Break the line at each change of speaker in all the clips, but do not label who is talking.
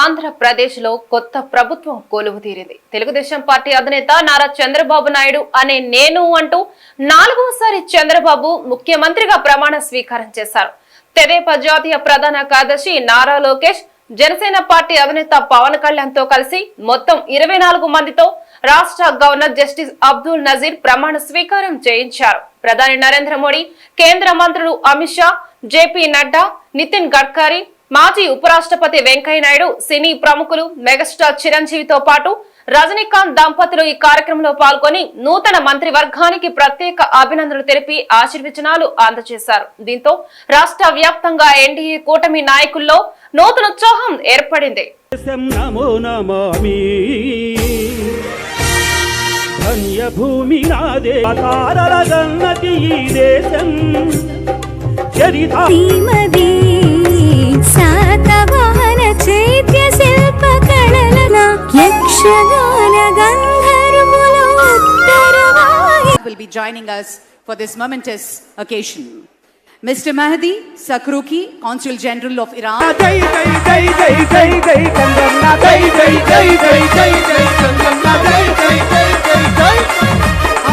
ఆంధ్రప్రదేశ్ లో కొత్త ప్రభుత్వం కొలువు తీరింది తెలుగుదేశం పార్టీ అధినేత నారా చంద్రబాబు నాయుడు అనే నేను అంటూ నాలుగోసారి చంద్రబాబు ముఖ్యమంత్రిగా ప్రమాణ స్వీకారం చేశారు తెదేప జాతీయ ప్రధాన కార్యదర్శి నారా లోకేష్ జనసేన పార్టీ అధినేత పవన్ కళ్యాణ్ తో కలిసి మొత్తం ఇరవై మందితో రాష్ట్ర గవర్నర్ జస్టిస్ అబ్దుల్ నజీర్ ప్రమాణ స్వీకారం చేయించారు ప్రధాని నరేంద్ర మోడీ కేంద్ర మంత్రులు అమిత్ షా జేపీ నడ్డా నితిన్ గడ్కరీ మాజీ ఉపరాష్ట్రపతి వెంకయ్యనాయుడు సినీ ప్రముఖులు మెగాస్టార్ చిరంజీవితో పాటు రజనీకాంత్ దంపతులు ఈ కార్యక్రమంలో పాల్గొని నూతన మంత్రివర్గానికి ప్రత్యేక అభినందనలు తెలిపి ఆశీర్వచనాలు అందజేశారు దీంతో రాష్ట్ర వ్యాప్తంగా ఎన్డీఏ కూటమి నాయకుల్లో నూతన ఉత్సాహం ఏర్పడింది
శాతవాహన చైత్య శిల్పకళలన యక్షగాన గంధర్వులు ఉత్తరవాహి will be joining us for this momentous occasion. Mr. Mahdi Sakruki, Consul General of Iran.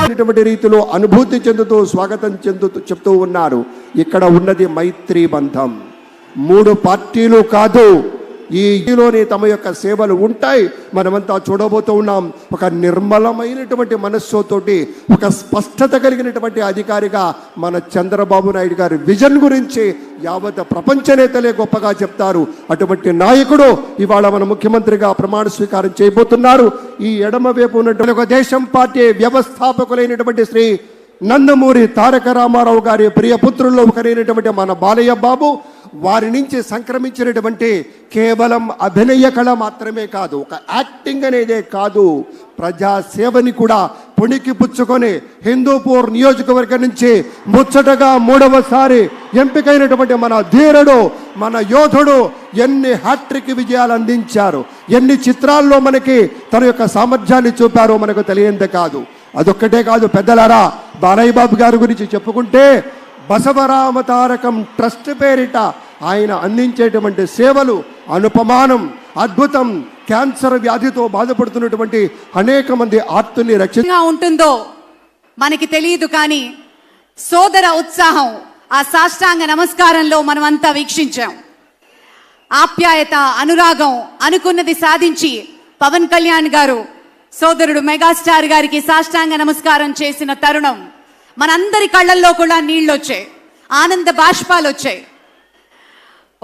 అనేటువంటి రీతిలో అనుభూతి చెందుతూ స్వాగతం చెందుతూ చెప్తూ ఉన్నారు ఇక్కడ ఉన్నది మైత్రీ బంధం మూడు పార్టీలు కాదు ఈ ఈలోనే తమ యొక్క సేవలు ఉంటాయి మనమంతా చూడబోతూ ఉన్నాం ఒక నిర్మలమైనటువంటి మనస్సుతోటి ఒక స్పష్టత కలిగినటువంటి అధికారిగా మన చంద్రబాబు నాయుడు గారి విజన్ గురించి యావత్ ప్రపంచ నేతలే గొప్పగా చెప్తారు అటువంటి నాయకుడు ఇవాళ మన ముఖ్యమంత్రిగా ప్రమాణ స్వీకారం చేయబోతున్నారు ఈ ఎడమవైపు ఉన్నటువంటి ఒక దేశం పార్టీ వ్యవస్థాపకులైనటువంటి శ్రీ నందమూరి తారక రామారావు గారి ప్రియపుత్రుల్లో ఒకరైనటువంటి మన బాలయ్య బాబు వారి నుంచి సంక్రమించినటువంటి కేవలం అభినయ కళ మాత్రమే కాదు ఒక యాక్టింగ్ అనేదే కాదు ప్రజాసేవని కూడా పుణికి పుచ్చుకొని హిందూపూర్ నియోజకవర్గం నుంచి ముచ్చటగా మూడవసారి ఎంపికైనటువంటి మన ధీరుడు మన యోధుడు ఎన్ని హ్యాట్రిక్ విజయాలు అందించారు ఎన్ని చిత్రాల్లో మనకి తన యొక్క సామర్థ్యాన్ని చూపారో మనకు తెలియంది కాదు అదొక్కటే కాదు పెద్దలారా బాలయ్య బాబు గారి గురించి చెప్పుకుంటే బసవరామతారకం ట్రస్ట్ పేరిట ఆయన అందించేటువంటి సేవలు అనుపమానం అద్భుతం క్యాన్సర్ వ్యాధితో బాధపడుతున్నటువంటి అనేక మంది ఆత్తుల్ని రక్షణ
ఉంటుందో మనకి తెలియదు కానీ సోదర ఉత్సాహం ఆ సాష్టాంగ నమస్కారంలో మనం అంతా వీక్షించాం ఆప్యాయత అనురాగం అనుకున్నది సాధించి పవన్ కళ్యాణ్ గారు సోదరుడు మెగాస్టార్ గారికి సాష్టాంగ నమస్కారం చేసిన తరుణం మనందరి కళ్ళల్లో కూడా నీళ్ళు వచ్చాయి ఆనంద బాష్పాలు వచ్చాయి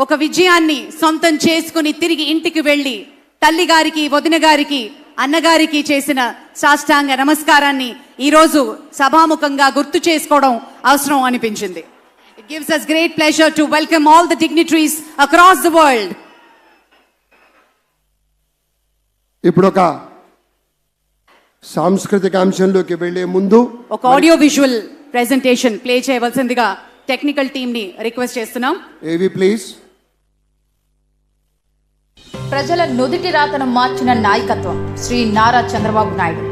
ఒక విజయాన్ని సొంతం చేసుకుని తిరిగి ఇంటికి వెళ్ళి తల్లి గారికి వదిన గారికి అన్నగారికి చేసిన సాష్టాంగ నమస్కారాన్ని ఈరోజు సభాముఖంగా గుర్తు చేసుకోవడం అవసరం అనిపించింది
it gives us great pleasure to welcome all the dignitaries across the world
ఇప్పుడు ఒక సాంస్కృతిక అంశంలోకి వెళ్లే ముందు
ఒక ఆడియో విజువల్ ప్రెజెంటేషన్ ప్లే చేయవలసిందిగా టెక్నికల్ టీమ్ ని రిక్వెస్ట్ చేస్తున్నాం ఏవి ప్లీజ్ ప్రజల నుదుటి రాతను మార్చిన నాయకత్వం శ్రీ నారా చంద్రబాబు నాయుడు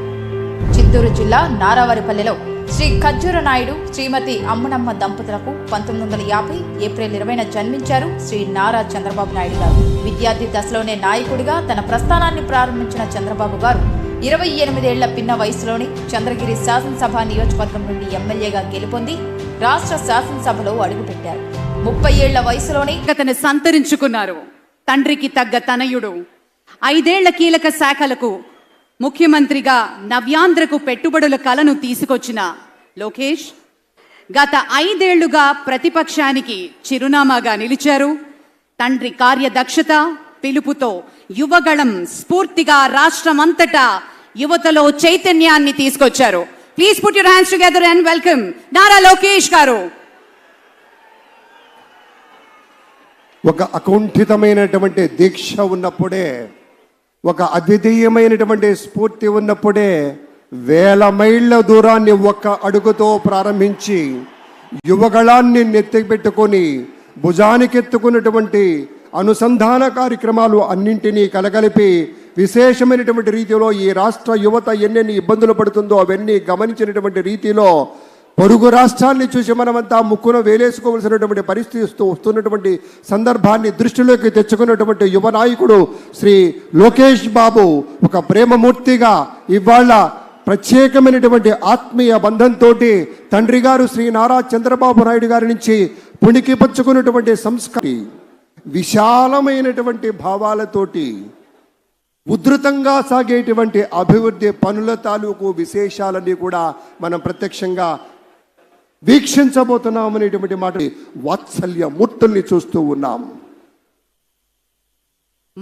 చిత్తూరు జిల్లా నారావారిపల్లెలో శ్రీ ఖజ్జూర నాయుడు శ్రీమతి అమ్మనమ్మ దంపతులకు పంతొమ్మిది వందల యాభై ఏప్రిల్ ఇరవైన జన్మించారు శ్రీ నారా చంద్రబాబు నాయుడు గారు విద్యార్థి దశలోనే నాయకుడిగా తన ప్రస్థానాన్ని ప్రారంభించిన చంద్రబాబు గారు ఇరవై ఎనిమిదేళ్ల పిన్న వయసులోనే చంద్రగిరి శాసనసభ నియోజకవర్గం నుండి ఎమ్మెల్యేగా గెలుపొంది రాష్ట్ర శాసనసభలో అడుగుపెట్టారు ముప్పై ఏళ్ల వయసులోనే అతను సంతరించుకున్నారు తండ్రికి తగ్గ తనయుడు ఐదేళ్ల కీలక శాఖలకు ముఖ్యమంత్రిగా నవ్యాంధ్రకు పెట్టుబడుల కలను తీసుకొచ్చిన లోకేష్ గత ఐదేళ్లుగా ప్రతిపక్షానికి చిరునామాగా నిలిచారు తండ్రి కార్యదక్షత పిలుపుతో యువగళం స్ఫూర్తిగా రాష్ట్రమంతటా యువతలో చైతన్యాన్ని తీసుకొచ్చారు please put your hands together and welcome Nara Lokesh గారు
ఒక అకుంఠితమైనటువంటి దీక్ష ఉన్నప్పుడే ఒక అద్వితీయమైనటువంటి స్ఫూర్తి ఉన్నప్పుడే వేల మైళ్ళ దూరాన్ని ఒక్క అడుగుతో ప్రారంభించి యువగళాన్ని నెత్తిపెట్టుకొని భుజానికెత్తుకున్నటువంటి అనుసంధాన కార్యక్రమాలు అన్నింటినీ కలగలిపి విశేషమైనటువంటి రీతిలో ఈ రాష్ట్ర యువత ఎన్నెన్ని ఇబ్బందులు పడుతుందో అవన్నీ గమనించినటువంటి రీతిలో పొరుగు రాష్ట్రాన్ని చూసి మనమంతా ముక్కున వేలేసుకోవలసినటువంటి పరిస్థితి వస్తున్నటువంటి సందర్భాన్ని దృష్టిలోకి తెచ్చుకున్నటువంటి యువ నాయకుడు శ్రీ లోకేష్ బాబు ఒక ప్రేమమూర్తిగా ఇవాళ ప్రత్యేకమైనటువంటి ఆత్మీయ బంధంతో తండ్రి గారు శ్రీ నారా చంద్రబాబు నాయుడు గారి నుంచి పుణికిపచ్చుకున్నటువంటి సంస్కారి సంస్కృతి విశాలమైనటువంటి భావాలతోటి ఉధృతంగా సాగేటువంటి అభివృద్ధి పనుల తాలూకు విశేషాలన్నీ కూడా మనం ప్రత్యక్షంగా వీక్షించబోతున్నాం అనేటువంటి మాట వాత్సల్య మూర్తుల్ని చూస్తూ ఉన్నాం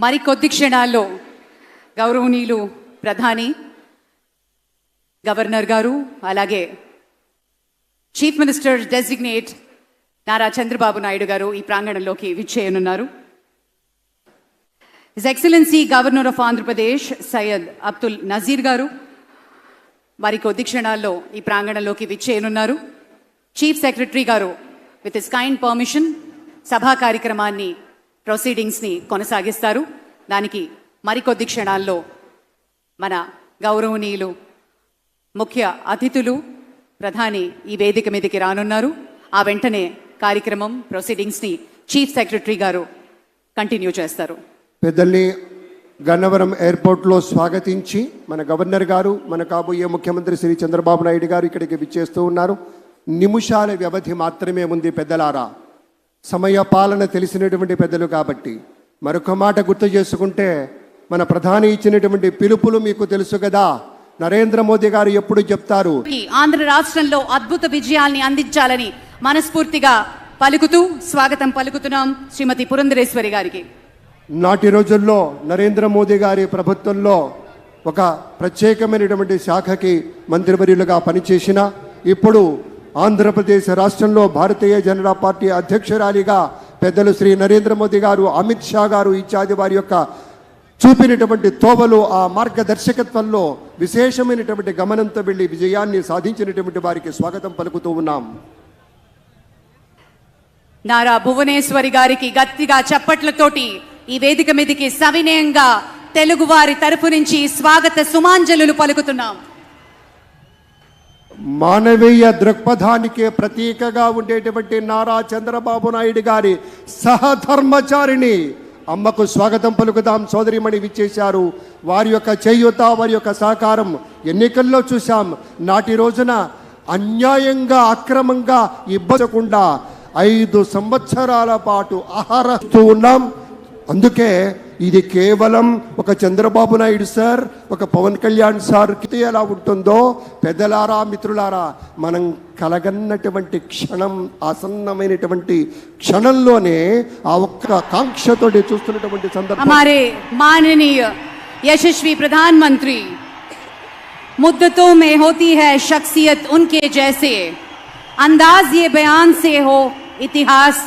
మరి కొద్ది క్షణాల్లో గౌరవనీయులు ప్రధాని గవర్నర్ గారు అలాగే chief minister designate Nara Chandrababu Naidu గారు ఈ ప్రాంగణంలోకి విచ్చేయనున్నారు his excellency governor of Andhra Pradesh Syed Abdul Nazir గారు వారి కొద్ది క్షణాల్లో ఈ ప్రాంగణంలోకి విచ్చేయనున్నారు చీఫ్ సెక్రటరీ గారు విత్ ఇస్ కైండ్ పర్మిషన్ సభా కార్యక్రమాన్ని ప్రొసీడింగ్స్ని కొనసాగిస్తారు దానికి మరికొద్ది క్షణాల్లో మన గౌరవనీయులు ముఖ్య అతిథులు ప్రధాని ఈ వేదిక మీదకి రానున్నారు ఆ వెంటనే కార్యక్రమం ప్రొసీడింగ్స్ని చీఫ్ సెక్రటరీ గారు కంటిన్యూ చేస్తారు
పెద్దల్ని గన్నవరం ఎయిర్పోర్ట్లో స్వాగతించి మన గవర్నర్ గారు మన కాబోయే ముఖ్యమంత్రి శ్రీ చంద్రబాబు నాయుడు గారు ఇక్కడికి విచ్చేస్తూ ఉన్నారు నిమిషాల వ్యవధి మాత్రమే ఉంది పెద్దలారా సమయ పాలన తెలిసినటువంటి పెద్దలు కాబట్టి మరొక మాట గుర్తు చేసుకుంటే మన ప్రధాని ఇచ్చినటువంటి పిలుపులు మీకు తెలుసు కదా నరేంద్ర మోదీ గారు ఎప్పుడు చెప్తారు
ఆంధ్ర రాష్ట్రంలో అద్భుత విజయాల్ని అందించాలని మనస్ఫూర్తిగా పలుకుతూ స్వాగతం పలుకుతున్నాం శ్రీమతి పురంధరేశ్వరి గారికి
నాటి రోజుల్లో నరేంద్ర మోదీ గారి ప్రభుత్వంలో ఒక ప్రత్యేకమైనటువంటి శాఖకి మంత్రివర్యులుగా పనిచేసిన ఇప్పుడు ఆంధ్రప్రదేశ్ రాష్ట్రంలో భారతీయ జనతా పార్టీ అధ్యక్షురాలిగా పెద్దలు శ్రీ నరేంద్ర మోదీ గారు అమిత్ షా గారు ఇత్యాది వారి యొక్క చూపినటువంటి తోవలు ఆ మార్గదర్శకత్వంలో విశేషమైనటువంటి గమనంతో వెళ్ళి విజయాన్ని సాధించినటువంటి వారికి స్వాగతం పలుకుతూ ఉన్నాం
నారా భువనేశ్వరి గారికి గట్టిగా చప్పట్లతోటి ఈ వేదిక మీదకి సవినయంగా తెలుగువారి తరపు నుంచి స్వాగత సుమాంజలు పలుకుతున్నాం
మానవీయ దృక్పథానికి ప్రతీకగా ఉండేటువంటి నారా చంద్రబాబు నాయుడు గారి సహధర్మచారిణి అమ్మకు స్వాగతం పలుకుదాం సోదరిమణి విచ్చేశారు వారి యొక్క చేయుత వారి యొక్క సహకారం ఎన్నికల్లో చూశాం నాటి రోజున అన్యాయంగా అక్రమంగా ఇబ్బందకుండా ఐదు సంవత్సరాల పాటు ఆహారస్తూ ఉన్నాం అందుకే ఇది కేవలం ఒక చంద్రబాబు నాయుడు సార్ ఒక పవన్ కళ్యాణ్ సార్ ఎలా ఉంటుందో పెద్దలారా మిత్రులారా మనం కలగన్నటువంటి క్షణం ఆసన్నమైనటువంటి క్షణంలోనే ఆ ఒక్క కాంక్షతో చూస్తున్నటువంటి సందర్భం
यशस्वी प्रधानमंत्री मुद्दतों में होती है शख्सियत उनके जैसे अंदाज ये बयान से हो इतिहास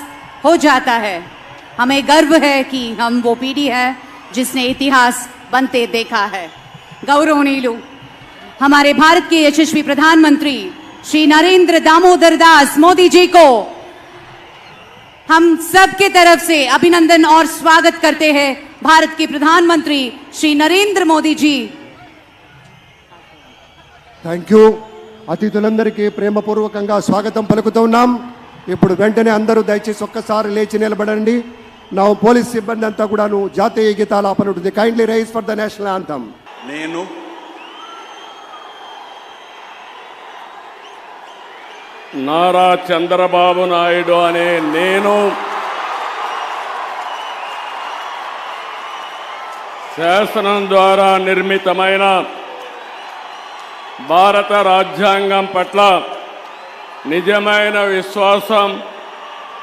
हमें गर्व है कि हम वो पीढ़ी है जिसने इतिहास बनते देखा है गौरव नीलू हमारे भारत के यशस्वी प्रधानमंत्री श्री नरेंद्र दामोदर दास मोदी जी को हम सबके तरफ से अभिनंदन और स्वागत करते हैं भारत के प्रधानमंत्री श्री नरेंद्र मोदी जी
థ్యాంక్ యూ प्रेम पूर्वक स्वागत పలుకుతున్నాం इपड़ వెంటనే अंदर दयचे सारी लेचि निबड़ी నా పోలీస్ సిబ్బంది అంతా ಕೂಡ జాతీయ ಗೀತಾಲಾಪ ನೋಡಿದೆ kindly rise for the national anthem నేను
నారా చంద్రబాబు నాయుడు అనే నేను శాసనం ద్వారా నిర్మితమైన భారత రాజ్యాంగం పట్ల నిజమైన విశ్వాసం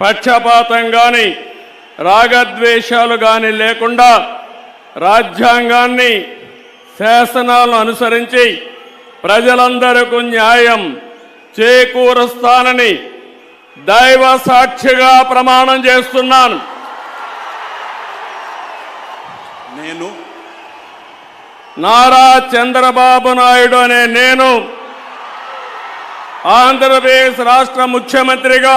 పక్షపాతం కానీ రాగద్వేషాలు కానీ లేకుండా రాజ్యాంగాన్ని శాసనాలను అనుసరించి ప్రజలందరకు న్యాయం చేకూరుస్తానని దైవ సాక్షిగా ప్రమాణం చేస్తున్నాను నేను నారా చంద్రబాబు నాయుడు అనే నేను ఆంధ్రప్రదేశ్ రాష్ట్ర ముఖ్యమంత్రిగా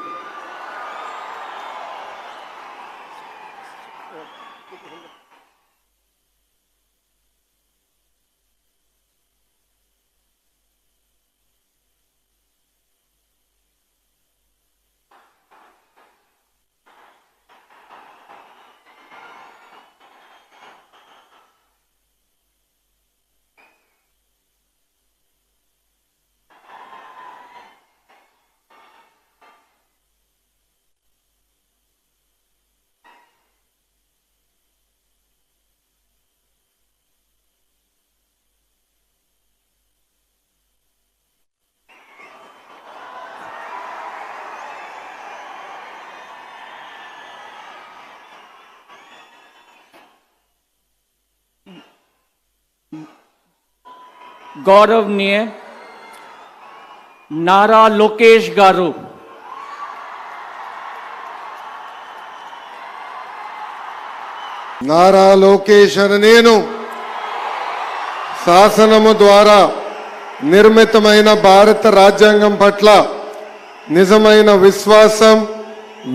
గౌరవనీయ నారా లోకేష్ గారు
నారా లోకేష్ అని నేను శాసనము ద్వారా నిర్మితమైన భారత రాజ్యాంగం పట్ల నిజమైన విశ్వాసం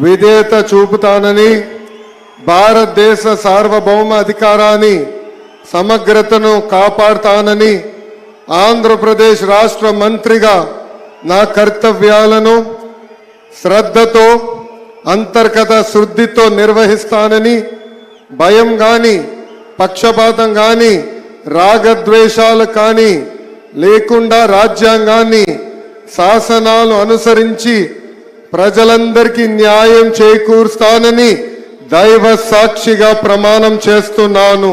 విధేత చూపుతానని భారతదేశ సార్వభౌమ అధికారాన్ని సమగ్రతను కాపాడుతానని ఆంధ్రప్రదేశ్ రాష్ట్ర మంత్రిగా నా కర్తవ్యాలను శ్రద్ధతో అంతర్గత శుద్ధితో నిర్వహిస్తానని భయం కానీ పక్షపాతం కానీ రాగద్వేషాలు కానీ లేకుండా రాజ్యాంగాన్ని శాసనాలు అనుసరించి ప్రజలందరికీ న్యాయం చేకూరుస్తానని దైవ సాక్షిగా ప్రమాణం చేస్తున్నాను